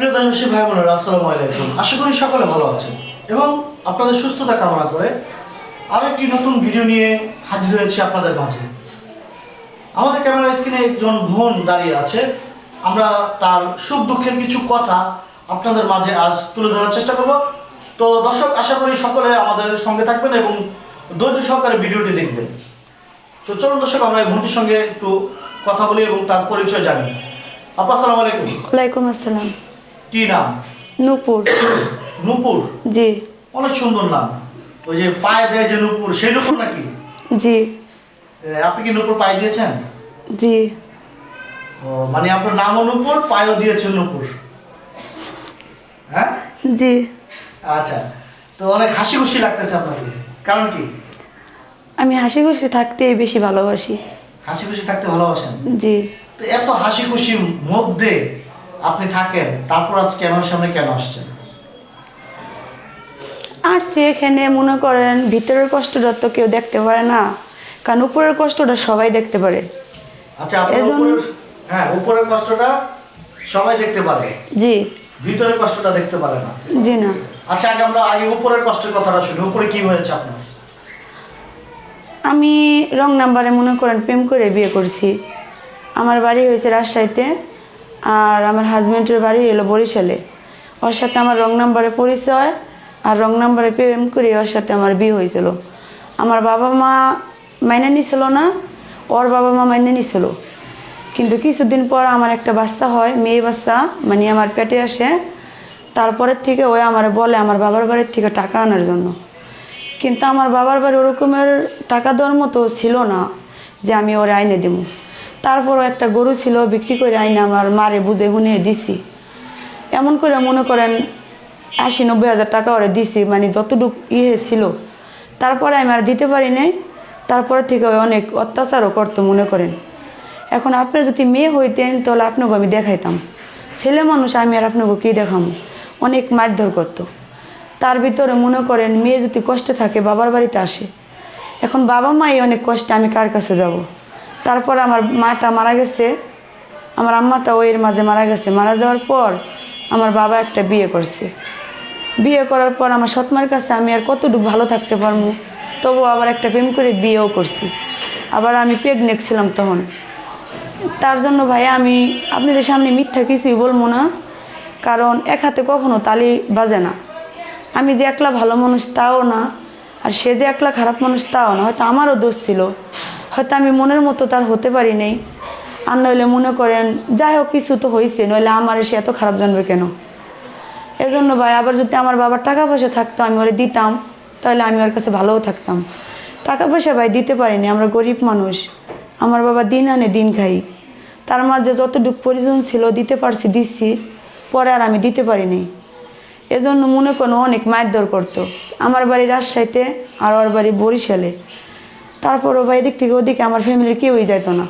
প্রিয় দেশবাসী ভাই বোনেরা, আসসালামু আলাইকুম। আশা করি সকলে ভালো আছেন। এবং আপনাদের সুস্থতা কামনা করে আরও একটি নতুন ভিডিও নিয়ে হাজির হয়েছি আপনাদের মাঝে। আমাদের ক্যামেরা স্ক্রিনে একজন বোন দাঁড়িয়ে আছে। আমরা তার সুখ দুঃখের কিছু কথা আপনাদের মাঝে আজ তুলে ধরার চেষ্টা করব। তো দর্শক, আশা করি সকলে আমাদের সঙ্গে থাকবেন এবং ধৈর্য সহকারে ভিডিওটি দেখবেন। তো চলুন দর্শক, আমরা বোনটির সঙ্গে একটু কথা বলি এবং তার পরিচয় জানি। আপা, আসসালামু আলাইকুম। ওয়ালাইকুম আসসালাম। কি নাম? নূপুর। নূপুর? জি। অনেক সুন্দর নাম। ওই যে পায়ে দেয় যে নূপুর সেই নূপুর নাকি? জি। আপনি কি নূপুর পায়ে দিয়েছেন? জি। মানে আপনার নামও নূপুর পায়েও দিয়েছেন নূপুর। হ্যাঁ? জি। আচ্ছা। তো অনেক হাসি খুশি লাগতেছে আপনাকে। কারণ কি? আমি হাসি খুশি থাকতেই বেশি ভালোবাসি। হাসি খুশি থাকতে ভালোবাসেন? জি। তো এত হাসি খুশির মধ্যে আপনি থাকেন তারপর আজ ক্যামেরার সামনে কেন আসছেন? আসছি এখানে মনে করেন ভিতরের কষ্টটা তো কেউ দেখতে পারে না। কারণ উপরের কষ্টটা সবাই দেখতে পারে। আচ্ছা আপনার এজন্য- উপরের হ্যাঁ উপরের কষ্টটা সবাই দেখতে পারে। জি। ভিতরের কষ্টটা দেখতে পারে না। জি না। আচ্ছা আগে আমরা আগে উপরের কষ্টের কথাটা শুনি। উপরে কি হয়েছে আপনার? আমি রং নাম্বারে মনে করেন প্রেম করে বিয়ে করছি। আমার বাড়ি হয়েছে রাজশাহীতে। আর আমার হাজব্যান্ডের বাড়ি এলো বরিশালে। ওর সাথে আমার রং নাম্বারে পরিচয় আর রং নাম্বারে প্রেম করে ওর সাথে আমার বিয়ে হয়েছিল। আমার বাবা মা মাইনে নিছিল না, ওর বাবা মা মাইনে নিছিল। কিন্তু কিছুদিন পর আমার একটা বাচ্চা হয়, মেয়ে বাচ্চা মানে আমার পেটে আসে। তারপরের থেকে ওই আমার বলে আমার বাবার বাড়ির থেকে টাকা আনার জন্য। কিন্তু আমার বাবার বাড়ি ওরকমের টাকা দেওয়ার মতো ছিল না যে আমি ওর আইনে দেব। তারপরও একটা গরু ছিল, বিক্রি করে আইনে আমার মারে বুঝে হুনে দিছি। এমন করে মনে করেন আশি, নব্বই হাজার টাকা ওরে দিছি মানে যতটুকু ইয়ে ছিল। তারপরে আমি আর দিতে পারি নাই। তারপরে থেকে অনেক অত্যাচারও করতো মনে করেন। এখন আপনি যদি মেয়ে হইতেন, তাহলে আপনাকে আমি দেখাইতাম। ছেলে মানুষ, আমি আর আপনাকে কী দেখাম? অনেক মারধর করতো। তার ভিতরে মনে করেন মেয়ে যদি কষ্টে থাকে, বাবার বাড়িতে আসে। এখন বাবা মাই অনেক কষ্টে, আমি কার কাছে যাব? তারপর আমার মাটা মারা গেছে। আমার আম্মাটা ওই এর মাঝে মারা গেছে। মারা যাওয়ার পর আমার বাবা একটা বিয়ে করছে। বিয়ে করার পর আমার সৎমার কাছে আমি আর কতটুকু ভালো থাকতে পারব তবু আবার একটা প্রেম করে বিয়েও করছি। আবার আমি প্রেগনেন্ট ছিলাম তখন। তার জন্য ভাই আমি আপনাদের সামনে মিথ্যা কিছুই বলব না, কারণ এক হাতে কখনো তালি বাজে না। আমি যে একলা ভালো মানুষ তাও না, আর সে যে একলা খারাপ মানুষ তাও না, হয়তো আমারও দোষ ছিল। হয়তো আমি মনের মতো তার হতে পারি নাই। আর নইলে মনে করেন, যাই হোক, কিছু তো হয়েছে নইলে আমার সে এত খারাপ জানবে কেন? এজন্য ভাই, আবার যদি আমার বাবার টাকা পয়সা থাকতো, আমি ওরে দিতাম, তাহলে আমি ওর কাছে ভালোও থাকতাম। টাকা পয়সা ভাই, দিতে পারিনি, আমরা গরিব মানুষ। আমার বাবা দিন আনে দিন খাই। তার মাঝে যতটুকু প্রয়োজন ছিল, দিতে পারছি, দিচ্ছি, পরে আর আমি দিতে পারিনি এজন্য মনে কোনো অনেক মায়ের মারধর করতো। আমার বাড়ি রাজশাহীতে, আর ওর বাড়ি বরিশালে। তারপরও ভাই এদিক থেকে ওদিকে আমার ফ্যামিলির কেউই যেত না।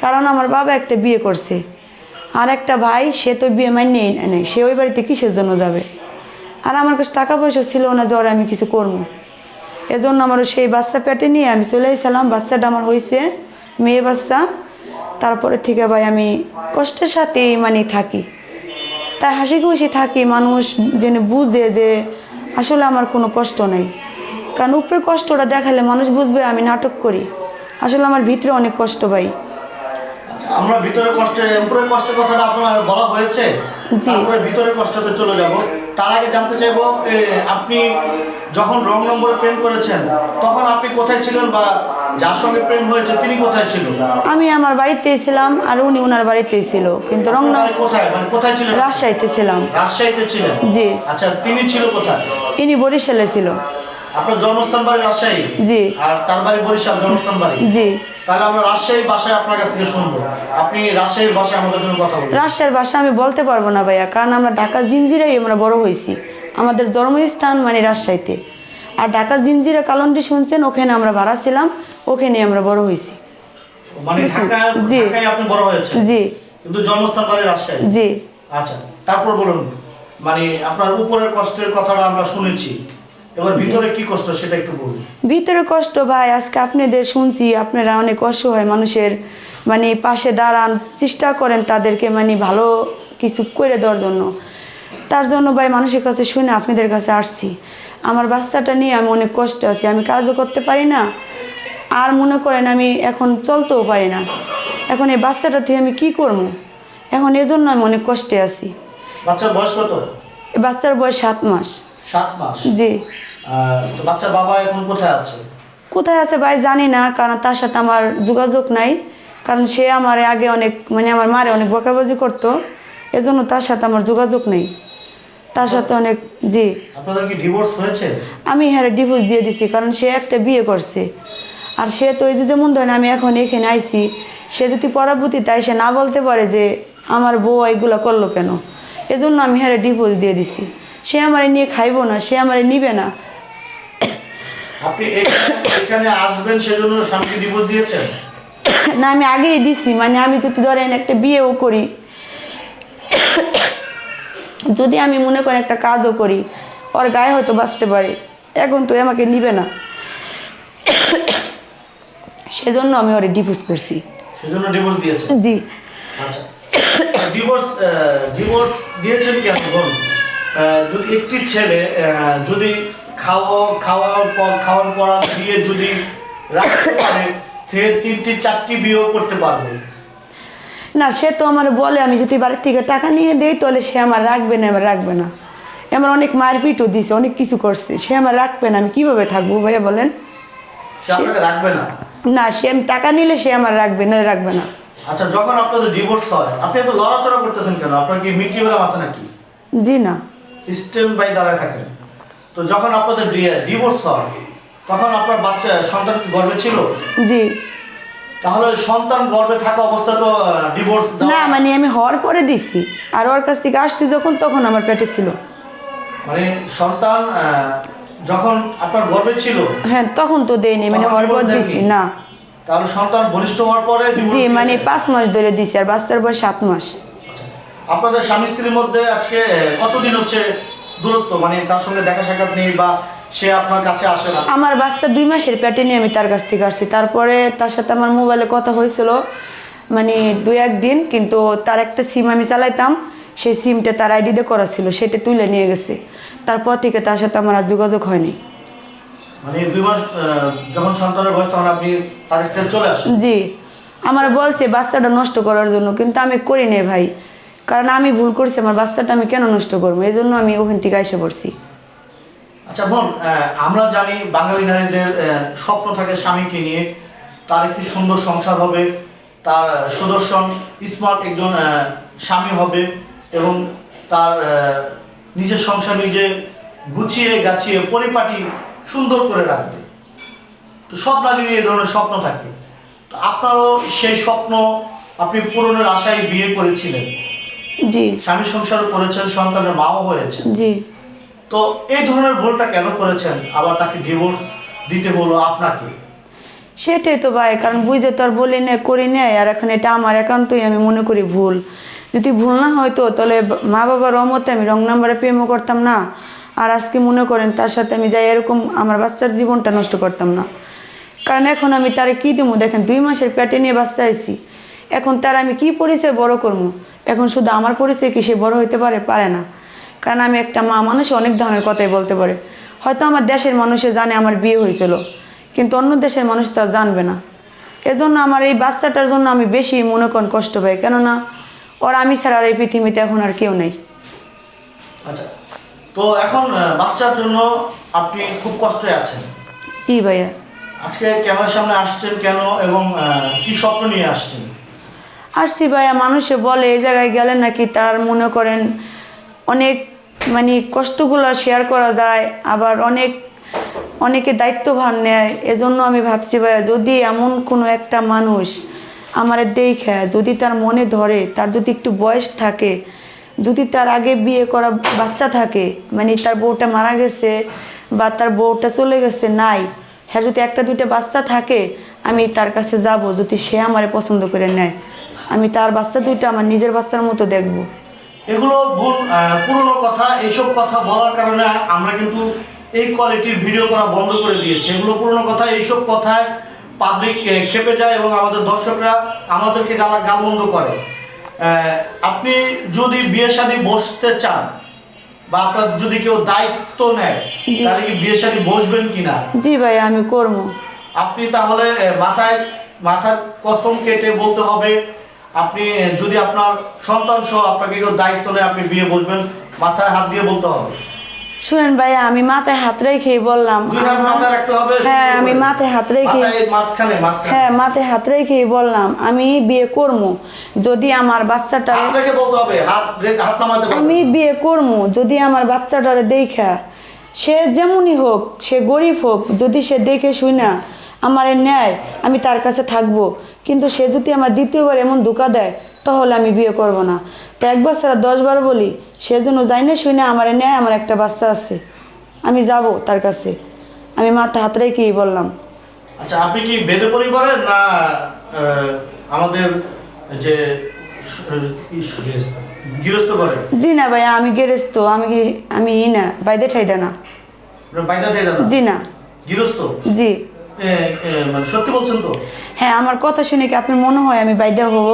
কারণ আমার বাবা একটা বিয়ে করছে। আর একটা ভাই, সে তো বিয়ে মানিয়ে নেই সে ওই বাড়িতে কিসের জন্য যাবে? আর আমার কাছে টাকা পয়সা ছিল না, জ্বরে আমি কিছু করব। এজন্য আমার সেই বাচ্চা পেটে নিয়ে আমি চলে এসেছিলাম বাচ্চাটা আমার হয়েছে মেয়ে বাচ্চা। তারপরে থেকে ভাই আমি কষ্টের সাথেই মানে থাকি। তাই হাসি খুশি থাকি। মানুষ যেন বুঝে যে আসলে আমার কোনো কষ্ট নাই। কারণ উপরে কষ্টটা দেখালে মানুষ বুঝবে আমি নাটক করি। আসলে আমার ভিতরে অনেক কষ্ট ভাই। আমরা ভিতরের কষ্টে উপরের কষ্টের কথাটা আপনার বলা হয়েছে? তারপরে ভিতরের কষ্টতে চলে যাব। তার আগে জানতে চাইব আপনি যখন রং নম্বরে প্রেম করেছেন তখন আপনি কোথায় ছিলেন বা যার সঙ্গে প্রেম হয়েছে তিনি কোথায় ছিল? আমি আমার বাড়িতেই ছিলাম আর উনি ওনার বাড়িতেই ছিল। কিন্তু রং বাড়ি কোথায়? মানে কোথায় ছিলেন? রাজশাহীতে ছিলাম। রাজশাহীতে ছিলেন? জি। আচ্ছা তিনি ছিল কোথায়? ইনি বরিশালে ছিল। আপনার জন্মস্থান বাড়ি রাজশাহী? জি। আর তার বাড়ি বরিশাল জন্মস্থান বাড়ি? জি। তাহলে আমরা রাজশাহী ভাষায় আপনার কাছ থেকে শুনব। আপনি রাজশাহীর ভাষায় আমাদের জন্য কথা বলবেন রাজশাহীর ভাষা আমি বলতে পারব না ভাইয়া কারণ আমরা ঢাকা জিঞ্জিরাই আমরা বড় হয়েছি। আমাদের জন্মস্থান মানে রাজশাহীতে। আর ঢাকা জিঞ্জিরা কালন্ডি শুনছেন ওখানে আমরা ভাড়া ছিলাম ওখানে আমরা বড় হয়েছি। মানে জি। আপনি বড় জি। কিন্তু জন্মস্থান বাড়ি রাজশাহী? জি। আচ্ছা তারপর বলুন মানে আপনার উপরের কষ্টের কথাটা আমরা শুনেছি। এবার ভিতরে কি কষ্ট সেটা একটু বলুন। ভিতরে কষ্ট ভাই আজকে আপনাদের শুনছি আপনারা অনেক অসহায় মানুষের মানে পাশে দাঁড়ান চেষ্টা করেন তাদেরকে মানে ভালো কিছু করে দেওয়ার জন্য। তার জন্য ভাই মানুষের কাছে শুনে আপনাদের কাছে আসছি। আমার বাচ্চাটা নিয়ে আমি অনেক কষ্ট আছি আমি কাজও করতে পারি না। আর মনে করেন আমি এখন চলতেও পারি না। এখন এই বাচ্চাটা থেকে আমি কি করব? এখন এজন্য আমি অনেক কষ্টে আছি। বাচ্চার বয়স কত? এই বাচ্চার বয়স সাত মাস। সাত মাস? জি। তো বাচ্চার বাবা এখন কোথায় আছে? কোথায় আছে ভাই জানি না কারণ তার সাথে আমার যোগাযোগ নাই। কারণ সে আমার আগে অনেক মানে আমার মারে অনেক বকাবাজি করতো। এজন্য তার সাথে আমার যোগাযোগ নেই। তার সাথে অনেক জি। আপনাদের কি ডিভোর্স হয়েছে? আমি হ্যাঁ ডিভোর্স দিয়ে দিছি কারণ সে একটা বিয়ে করছে। আর সে তো এই যে যেমন ধরেন আমি এখন এখানে আইছি সে যদি পরাবতি তাই সে না বলতে পারে যে আমার বউ এগুলো করল কেন? এজন্য আমি হ্যাঁ ডিভোর্স দিয়ে দিছি। সে আমারে নিয়ে খাইবো না সে আমারে নিবে না। আপনি এখানে- আসবেন সেজন্য স্বামীকে ডিভোর্স দিয়েছেন? না আমি আগেই দিছি মানে আমি যদি ধরেন একটা বিয়েও করি যদি আমি মনে করি একটা কাজও করি ওর গায়ে হয়তো বাঁচতে পারে এখন তো আমাকে নিবে না। সেজন্য আমি ওরে ডিভোর্স করছি। সেজন্য ডিভোর্স দিয়েছেন? জি। আচ্ছা। ডিভোর্স ডিভোর্স দিয়েছেন কেন বলুন। যদি একটি ছেলে যদি খাওয়া খাওয়ার পর খাওয়ার পড়া দিয়ে যদি রাখতে পারে সে তিনটি চারটি বিয়েও করতে পারবে। না সে তো আমার বলে আমি যদি বাড়ির থেকে টাকা নিয়ে দেই তাহলে সে আমার রাখবে না আমার রাখবে না। আমার অনেক মারপিটও দিছে অনেক কিছু করছে সে আমার রাখবে না আমি কীভাবে থাকব ভাইয়া বলেন? রাখবে না? না সে আমি টাকা নিলে সে আমার রাখবে না রাখবে না। আচ্ছা যখন আপনাদের ডিভোর্স হয় আপনি এত লড়াচড়া করতেছেন কেন? আপনার কি মিটকিবেলাম আছে নাকি? জি না। স্ট্যান্ড বাই দাঁড়ায় থাকেন তো যখন আপনাদের ডিভোর্স হয় তখন আপনার বাচ্চা সন্তান গর্ভে ছিল? জি। তাহলে সন্তান গর্ভে থাকা অবস্থা তো ডিভোর্স না মানে আমি হওয়ার পরে দিছি। আর ওর কাছ থেকে আসছি যখন তখন আমার পেটে ছিল। মানে সন্তান যখন আপনার গর্ভে ছিল? হ্যাঁ তখন তো দেয়নি মানে হওয়ার পর দিছি না। তাহলে সন্তান বলিষ্ঠ হওয়ার পরে জি মানে পাঁচ মাস ধরে দিছি আর বাচ্চার বয়স সাত মাস। আপনাদের স্বামী স্ত্রীর মধ্যে আজকে কতদিন হচ্ছে দূরত্ব? মানে তার সঙ্গে দেখা সাক্ষাৎ নেই বা সে আপনার কাছে আসে না? আমার বাচ্চা দুই মাসের পেটে নিয়ে আমি তার কাছ থেকে আসছি। তারপরে তার সাথে আমার মোবাইলে কথা হয়েছিল মানে দুই একদিন কিন্তু তার একটা সিম আমি চালাইতাম সেই সিমটা তার আইডিতে করা ছিল সেটা তুলে নিয়ে গেছে। তারপর থেকে তার সাথে আমার আর যোগাযোগ হয়নি। মানে দুই মাস যখন সন্তানের বয়স তখন আপনি তার কাছ চলে আসেন? জি। আমার বলছে বাচ্চাটা নষ্ট করার জন্য কিন্তু আমি করি নে ভাই। কারণ আমি ভুল করছি, আমার বাচ্চাটা আমি কেন নষ্ট করব? এই জন্য আমি ওখান থেকে এসে পড়ছি। আচ্ছা বোন আমরা জানি বাঙালি নারীদের স্বপ্ন থাকে স্বামীকে নিয়ে। তার একটি সুন্দর সংসার হবে, তার সুদর্শন স্মার্ট একজন স্বামী হবে এবং তার নিজের সংসার নিজে গুছিয়ে গাছিয়ে পরিপাটি সুন্দর করে রাখবে। তো সব নারীর এই ধরনের স্বপ্ন থাকে। তো আপনারও সেই স্বপ্ন আপনি পূরণের আশায় বিয়ে করেছিলেন। জি। স্বামী সংসারও করেছেন সন্তানের মাও হয়েছেন। জি। তো এই ধরনের ভুলটা কেন করেছেন? আবার তাকে ডিভোর্স দিতে হলো আপনাকে? সেটাই তো ভাই কারণ বুঝে তো আর বলি না করি নাই আর এখন এটা আমার একান্তই আমি মনে করি ভুল। যদি ভুল না হয়তো তাহলে মা বাবার অমতে আমি রং নাম্বারে প্রেমও করতাম না। আর আজকে মনে করেন তার সাথে আমি যাই এরকম আমার বাচ্চার জীবনটা নষ্ট করতাম না। কারণ এখন আমি তারে কী দেবো দেখেন দুই মাসের পেটে নিয়ে বাচ্চা আইছি। এখন তার আমি কি পরিচয় বড় করব এখন শুধু আমার পরিচয় কি সে বড় হইতে পারে? পারে না। কারণ আমি একটা মা মানুষ অনেক ধরনের কথাই বলতে পারে। হয়তো আমার দেশের মানুষে জানে আমার বিয়ে হয়েছিল কিন্তু অন্য দেশের মানুষ তা জানবে না। এজন্য আমার এই বাচ্চাটার জন্য আমি বেশি মনে করেন কষ্ট পাই। কেননা ওর আমি ছাড়া আর এই পৃথিবীতে এখন আর কেউ নেই। আচ্ছা তো এখন বাচ্চার জন্য আপনি খুব কষ্টে আছেন। জি ভাইয়া। আজকে ক্যামেরার সামনে আসছেন কেন এবং কি স্বপ্ন নিয়ে আসছেন? আসছি ভাইয়া মানুষে বলে, এই জায়গায় গেলে নাকি তার মনে করেন অনেক মানে কষ্টগুলো শেয়ার করা যায়, আবার অনেক, অনেকে দায়িত্বভার নেয়। এজন্য আমি ভাবছি ভাইয়া, যদি এমন কোনো একটা মানুষ আমার দেখে, যদি তার মনে ধরে, তার যদি একটু বয়স থাকে, যদি তার আগে বিয়ে করা বাচ্চা থাকে মানে তার বউটা মারা গেছে বা তার বউটা চলে গেছে, নাই হ্যাঁ যদি একটা দুইটা বাচ্চা থাকে, আমি তার কাছে যাব যদি সে আমারে পছন্দ করে নেয়। আমি তার বাচ্চা দুইটা আমার নিজের বাচ্চার মতো দেখব। এগুলো ভুল পুরনো কথা এইসব কথা বলার কারণে আমরা কিন্তু এই কোয়ালিটির ভিডিও করা বন্ধ করে দিয়েছি। এগুলো পুরনো কথা এইসব কথায় পাবলিক খেপে যায় এবং আমাদের দর্শকরা আমাদেরকে গালা গালমন্দ করে। আপনি যদি বিয়ে শাদী বসতে চান বা আপনার যদি কেউ দায়িত্ব নেয় তাহলে কি বিয়ে শাদী বসবেন কিনা? জি ভাই আমি করব। আপনি তাহলে মাথায় মাথার কসম কেটে বলতে হবে আপনি যদি আপনার সন্তান সহ আপনাকে কেউ দায়িত্ব নেয় আপনি বিয়ে বসবেন মাথায় হাত দিয়ে বলতে হবে। শুনেন ভাইয়া আমি মাথায় হাত রেখেই বললাম। হ্যাঁ আমি মাথায় হাত রেখে হ্যাঁ মাথায় হাত রেখেই বললাম আমি বিয়ে করব যদি আমার বাচ্চাটা আমি বিয়ে করব যদি আমার বাচ্চাটারে দেখা। সে যেমনই হোক সে গরিব হোক যদি সে দেখে শুই না আমার নেয় আমি তার কাছে থাকব। কিন্তু সে যদি আমার দ্বিতীয়বার এমন ধোকা দেয় তাহলে আমি বিয়ে করব না। তো এক বছর আর দশ বার বলি সেজন্য যাই না শুই না আমার নেয় আমার একটা বাচ্চা আছে। আমি যাব তার কাছে। আমি মাথা হাত রেখেই বললাম। আচ্ছা আপনি কি বেদে পরিবারের না আমাদের যে গৃহস্থ করেন জি না ভাইয়া আমি গেরেস্ত আমি কি- আমি ই না বাইদে ঠাইদা না। বাইদা থেকে না? জি না। গৃহস্থ? জি। মানে সত্যি বলছেন তো? হ্যাঁ আমার কথা শুনে কি আপনার মনে হয় আমি বাইদা হব?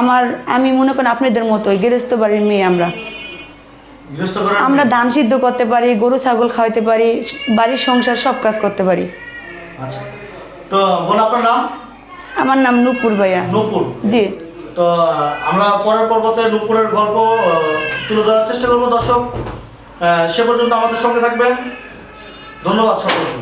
আমার আমি মনে করেন আপনাদের মতোই গৃহস্থ বাড়ির মেয়ে আমরা। আমরা ধান সিদ্ধ করতে পারি গরু ছাগল খাওয়াতে পারি বাড়ির সংসার সব কাজ করতে পারি। আচ্ছা। তো বোন আপনার নাম? আমার নাম নূপুর ভাইয়া। নূপুর? জি। তো আমরা পরের পর্বতে নূপুরের গল্প তুলে ধরার চেষ্টা করব দর্শক। সে পর্যন্ত আমাদের সঙ্গে থাকবেন। ধন্যবাদ সকলকে।